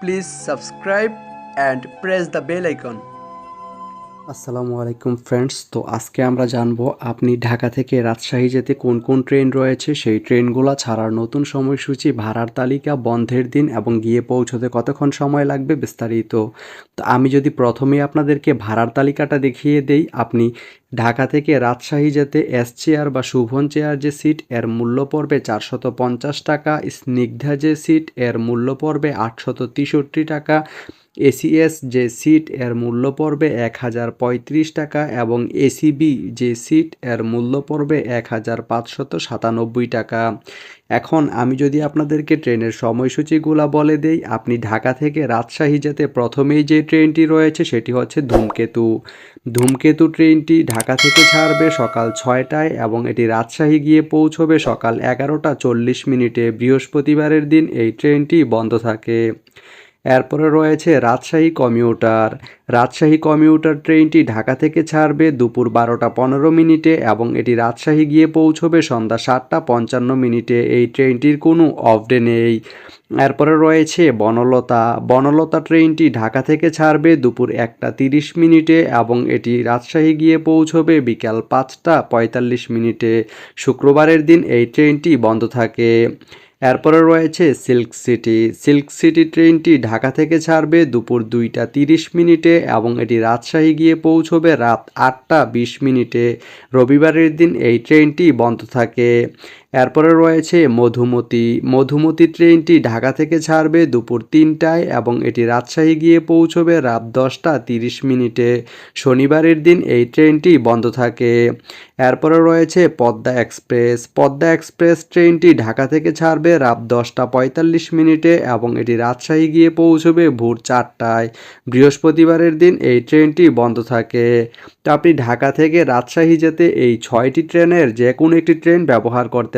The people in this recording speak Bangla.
Please subscribe and press the bell icon. আসসালামু আলাইকুম ফ্রেন্ডস তো আজকে আমরা জানব আপনি ঢাকা থেকে রাজশাহী যেতে কোন কোন ট্রেন রয়েছে? সেই ট্রেনগুলো ছাড়ার নতুন সময়সূচি, ভাড়ার তালিকা, বন্ধের দিন এবং গিয়ে পৌঁছতে কতক্ষণ সময় লাগবে বিস্তারিত। তো আমি যদি প্রথমে আপনাদেরকে ভাড়ার তালিকাটা দেখিয়ে দেই, আপনি ঢাকা থেকে রাজশাহী যেতে এস চেয়ার বা শুভন চেয়ার যে সিট এর মূল্য পড়বে চারশত পঞ্চাশ টাকা, স্নিগ্ধা যে সিট এর মূল্য পড়বে আটশত টাকা এসিএস যে সিট এর মূল্য পড়বে এক হাজার পঁয়ত্রিশ টাকা এবং এসিবি যে সিট এর মূল্য পড়বে এক হাজার পাঁচশত সাতানব্বই টাকা। এখন আমি যদি আপনাদেরকে ট্রেনের সময়সূচিগুলো বলে দেই, আপনি ঢাকা থেকে রাজশাহী যেতে প্রথমেই যে ট্রেনটি রয়েছে সেটি হচ্ছে ধূমকেতু। ধূমকেতু ট্রেনটি ঢাকা থেকে ছাড়বে সকাল ছয়টায় এবং এটি রাজশাহী গিয়ে পৌঁছবে সকাল এগারোটা চল্লিশ মিনিটে। বৃহস্পতিবারের দিন এই ট্রেনটি বন্ধ থাকে। এরপরে রয়েছে রাজশাহী কমিউটার। রাজশাহী কমিউটার ট্রেনটি ঢাকা থেকে ছাড়বে দুপুর বারোটা পনেরো মিনিটে এবং এটি রাজশাহী গিয়ে পৌঁছবে সন্ধ্যা সাতটা পঞ্চান্ন মিনিটে। এই ট্রেনটির কোনো অফ ডে নেই। এরপরে রয়েছে বনলতা। বনলতা ট্রেনটি ঢাকা থেকে ছাড়বে দুপুর একটা তিরিশ মিনিটে এবং এটি রাজশাহী গিয়ে পৌঁছবে বিকাল পাঁচটা পঁয়তাল্লিশ মিনিটে। শুক্রবারের দিন এই ট্রেনটি বন্ধ থাকে। এরপরে রয়েছে সিল্ক সিটি। সিল্ক সিটি ট্রেনটি ঢাকা থেকে ছাড়বে দুপুর দুইটা তিরিশ মিনিটে এবং এটি রাজশাহী গিয়ে পৌঁছবে রাত আটটা বিশ মিনিটে। রবিবারের দিন এই ট্রেনটি বন্ধ থাকে। এরপরে রয়েছে মধুমতি। মধুমতি ট্রেনটি ঢাকা থেকে ছাড়বে দুপুর তিনটায় এবং এটি রাজশাহী গিয়ে পৌঁছবে রাত দশটা তিরিশ মিনিটে। শনিবারের দিন এই ট্রেনটি বন্ধ থাকে। এরপরে রয়েছে পদ্মা এক্সপ্রেস। পদ্মা এক্সপ্রেস ট্রেনটি ঢাকা থেকে ছাড়বে রাত দশটা পঁয়তাল্লিশ মিনিটে এবং এটি রাজশাহী গিয়ে পৌঁছবে ভোর চারটায়। বৃহস্পতিবারের দিন এই ট্রেনটি বন্ধ থাকে। তো আপনি ঢাকা থেকে রাজশাহী যেতে এই ছয়টি ট্রেনের যে কোনো একটি ট্রেন ব্যবহার করতে